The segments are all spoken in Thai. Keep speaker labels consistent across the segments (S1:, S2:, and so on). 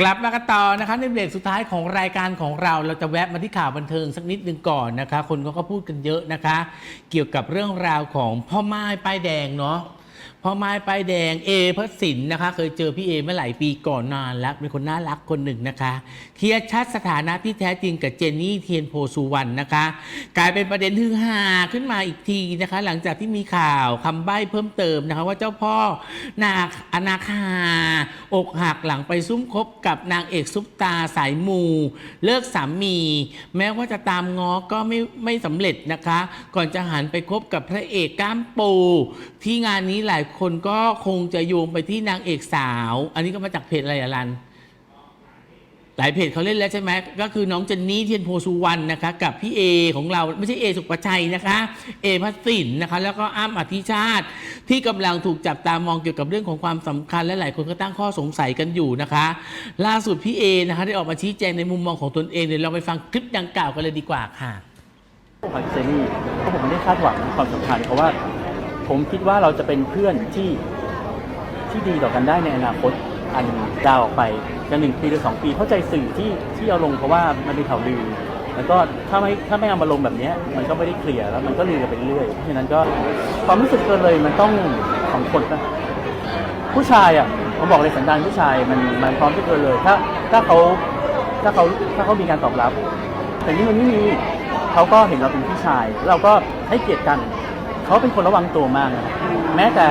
S1: กลับมากันต่อนะคะในเบรกสุดท้ายของรายการของเราเราจะแวะมาที่ข่าวบันเทิงสักนิดหนึ่งก่อนนะคะ คนเขาก็พูดกันเยอะนะคะ เกี่ยวกับเรื่องราวของพ่อไม้ป้ายแดงเนาะ พอไม้ป้ายแดงเอพระสินนะคะ เคยเจอพี่เอเมื่อหลายปีก่อนนานแล้วเป็นคนน่ารักคนหนึ่งนะคะเคลียร์ชัดสถานะที่แท้จริงกับเจนนี่เทียนโพสุวรรณนะคะ กลายเป็นประเด็นฮือฮาขึ้นมาอีกทีนะคะ หลังจากที่มีข่าวคำใบ้เพิ่มเติมนะคะ ว่าเจ้าพ่อนาอนาคา อกหักหลังไปซุ่มคบกับนางเอกซุปตาสายมู เลิกสามี แม้ว่าจะตามง้อก็ไม่ไม่สำเร็จนะคะ ก่อนจะหันไปคบกับพระเอกก้ามปู ที่งานนี้หลายคนก็คงจะโยงไปที่นางเอกสาว อันนี้ก็มาจากเพจอะไรอะรัน หลายเพจเขาเล่นแล้วใช่ไหมก็คือน้องเจนนี่เทียนโพสุวรรณนะคะ กับพี่เอของเราไม่ใช่เอสุปชัยนะคะ เอพัสินนะคะ แล้วก็อ้ำอธิชาติ ที่กำลังถูกจับตามองเกี่ยวกับเรื่องของความสำคัญและหลายคนก็ตั้งข้อสงสัยกันอยู่นะคะ ล่าสุดพี่เอนะคะได้ออกมาชี้แจงในมุมมองของตนเองเดี๋ยวเราไปฟังคลิปดังกล่าวกันเลยดีกว่าค่ะ
S2: ของเจนี่เพราะผมไม่ได้คาดหวังความสัมพันธ์เพราะว่า ผมคิดว่าเราจะเป็นเพื่อนที่ที่ดีต่อกันได้ในอนาคตอันยาวออกไปจะหนึ่งปีหรือสองปีเข้าใจสื่อที่ที่เอาลงเพราะว่ามันเป็นข่าวลือ แล้วก็ถ้าไม่ถ้าไม่เอามาลงแบบนี้มันก็ไม่ได้เคลียร์แล้วมันก็ลือกันไปเรื่อยเพราะฉะนั้นก็ความรู้สึกเกินเลยมันต้องของคนนะผู้ชายอะผมบอกเลยสันดานผู้ชายมันมันพร้อมที่เกินเลย ถ้าถ้าเขาถ้าเขาถ้าเขามีการตอบรับ แต่นี่มันไม่มีเขาก็เห็นเราเป็นพี่ชาย เราก็ให้เกียรติกัน เขาเป็นคนระวังตัวมากนะแม้แต่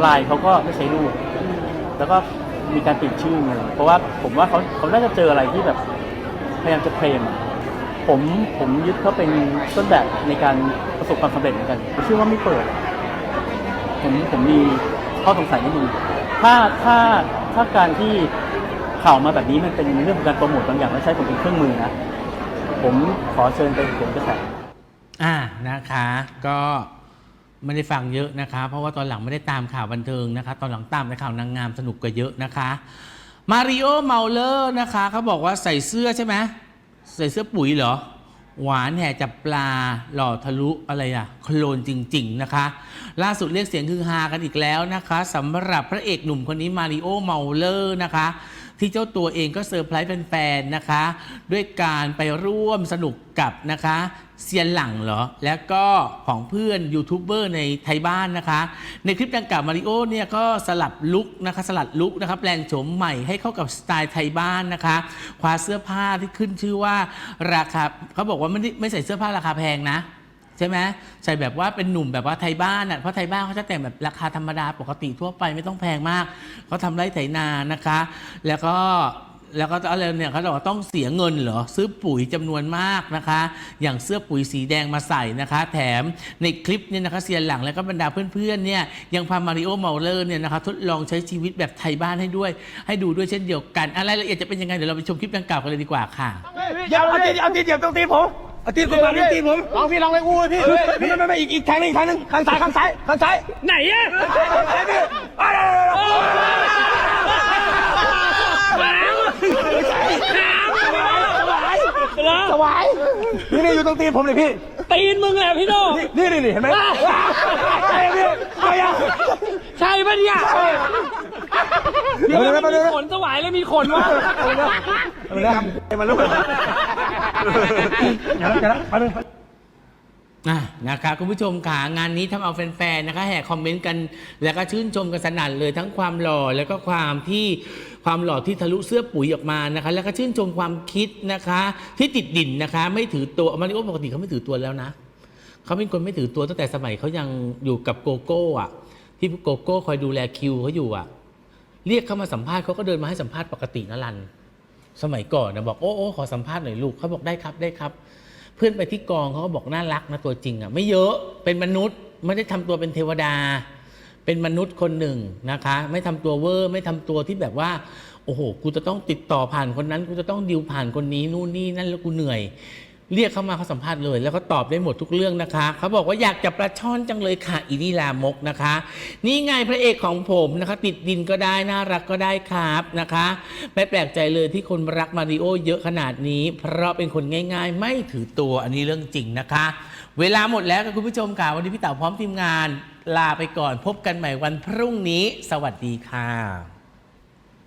S2: ไลน์เขาก็ไม่ใช้รูปแล้วก็มีการเปลี่ยนชื่อเลยเพราะว่าผมว่าเขาเขาน่าจะเจออะไรที่แบบพยายามจะเคลมอะผมผมยึดเขาเป็นต้นแบบในการประสบความสำเร็จเหมือนกันผมเชื่อว่าไม่เปิด ผมผมมีข้อสงสัยนิดนึงถ้าถ้าถ้าการที่ข่าวมาแบบนี้มันเป็นเรื่องของการโปรโมทบางอย่างแล้วใช้ผมเป็นเครื่องมือนะ ผมขอเชิญไปผลกระแส
S1: อ่านะคะ ก็ ไม่ได้ฟังเยอะนะคะ เพราะว่าตอนหลังไม่ได้ตามข่าวบันเทิงนะคะ ตอนหลังตามในข่าวนางงามสนุกกว่าเยอะนะคะมาริโอเมาเลอร์นะคะเขาบอกว่าใส่เสื้อใช่ไหมใส่เสื้อปุ๋ยเหรอ หวานแห่จับปลาหล่อทะลุอะไรอะโคลนจริง ๆ นะคะ ล่าสุดเรียกเสียงคือฮากันอีกแล้วนะคะสำหรับพระเอกหนุ่มคนนี้มาริโอเมาเลอร์นะคะ ที่เจ้าตัวเองก็เซอร์ไพรส์แฟนๆนะคะ ด้วยการไปร่วมสนุกกับนะคะเซียนหลังเหรอ แล้วก็ของเพื่อนยูทูบเบอร์ในไทยบ้านนะคะ ในคลิปดังกล่าวมาริโอเนี่ยก็สลับลุกนะคะ สลัดลุกนะคะแปลงโฉมใหม่ให้เข้ากับสไตล์ไทยบ้านนะคะคว้าเสื้อผ้าที่ขึ้นชื่อว่าราคาเขาบอกว่าไม่ได้ไม่ใส่เสื้อผ้าราคาแพงนะ ใช่ไหมใส่แบบว่าเป็นหนุ่มแบบว่าไทยบ้านอะเพราะไทยบ้านเขาจะแต่งแบบราคาธรรมดาปกติทั่วไปไม่ต้องแพงมากเขาทำไร่ไถนานะคะ แล้วก็แล้วก็อะไรเนี่ยเขาบอกว่าต้องเสียเงินเหรอซื้อปุ๋ยจำนวนมากนะคะ อย่างเสื้อปุ๋ยสีแดงมาใส่นะคะ แถมในคลิปเนี่ยนะคะเซียนหลังแล้วก็บรรดาเพื่อนๆเนี่ยยังพามาริโอเมาเลอร์เนี่ยนะคะทดลองใช้ชีวิตแบบไทยบ้านให้ด้วย ให้ดูด้วยเช่นเดียวกัน อะไรละเอียดจะเป็นยังไง เดี๋ยวเราไปชมคลิปดังกล่าวกันเลยดีกว่าค่ะ
S3: อย่าเอาตีเอาตีเดียวต้องตีผม เอาตีผมมาตีผมลองพี่ลองเลยอู้พี่ไม่ไม่ไม่อีกอีกทางนึงทางนึงข้างซ้ายข้างซ้ายข้างซ้ายไหนอะข้างซ้ายข้างซ้ายพี่สวายนี่นี่อยู่ตรงตีนผมเลยพี่
S4: ตีนมึงแหละพี่โน่
S3: นี่นี่นี่เห็นไหมใช่พี่ใช่ยัง
S4: ใช่ปะเนี่ย
S3: เดี๋ยวเดี๋ยว
S4: มัน
S3: เดี๋
S4: มี
S3: ยว
S4: ขนสวายแล้วมีขนวะ
S3: เอาละไอ้มันลุก อย่าละอย่าละไปเลย
S1: อะนะคะคุณผู้ชมขางานนี้ทำเอาแฟนๆนะคะ แห่คอมเมนต์กัน แล้วก็ชื่นชมกันสนั่นเลยทั้งความหล่อแล้วก็ความที่ความหล่อที่ทะลุเสื้อปุ๋ยออกมานะคะ แล้วก็ชื่นชมความคิดนะคะ ที่ติดดินนะคะ ไม่ถือตัวมาริโอปกติเขาไม่ถือตัวแล้วนะ เขาเป็นคนไม่ถือตัวตั้งแต่สมัยเขายังอยู่กับโกโก้อะที่โกโก้คอยดูแลคิวเขาอยู่อะเรียกเขามาสัมภาษณ์เขาก็เดินมาให้สัมภาษณ์ปกตินะรัน สมัยก่อนนะบอกโอ้โอ้ขอสัมภาษณ์หน่อยลูกเขาบอกได้ครับได้ครับ เพื่อนไปที่กองเขาก็บอกน่ารักนะตัวจริงอะไม่เยอะเป็นมนุษย์ไม่ได้ทำตัวเป็นเทวดา เป็นมนุษย์คนหนึ่งนะคะ ไม่ทำตัวเวอร์ไม่ทำตัวที่แบบว่าโอ้โห กูจะต้องติดต่อผ่านคนนั้น กูจะต้องดิวผ่านคนนี้นู่นนี่นั่นแล้วกูเหนื่อย เรียกเข้ามาเขาสัมภาษณ์เลย แล้วก็ตอบได้หมดทุกเรื่องนะคะ เขาบอกว่าอยากจับปลาช่อนจังเลยค่ะ อีนี่ลามกนะคะ นี่ไงพระเอกของผมนะคะ ติดดินก็ได้ น่ารักก็ได้ครับนะคะ ไม่แปลกใจเลยที่คนรักมาริโอเยอะขนาดนี้ เพราะเป็นคนง่าย ๆ ไม่ถือตัวอันนี้เรื่องจริงนะคะ เวลาหมดแล้วค่ะคุณผู้ชมค่ะวันนี้พี่เต๋าพร้อมทีมงาน ลาไปก่อนพบกันใหม่วันพรุ่งนี้ สวัสดีค่ะ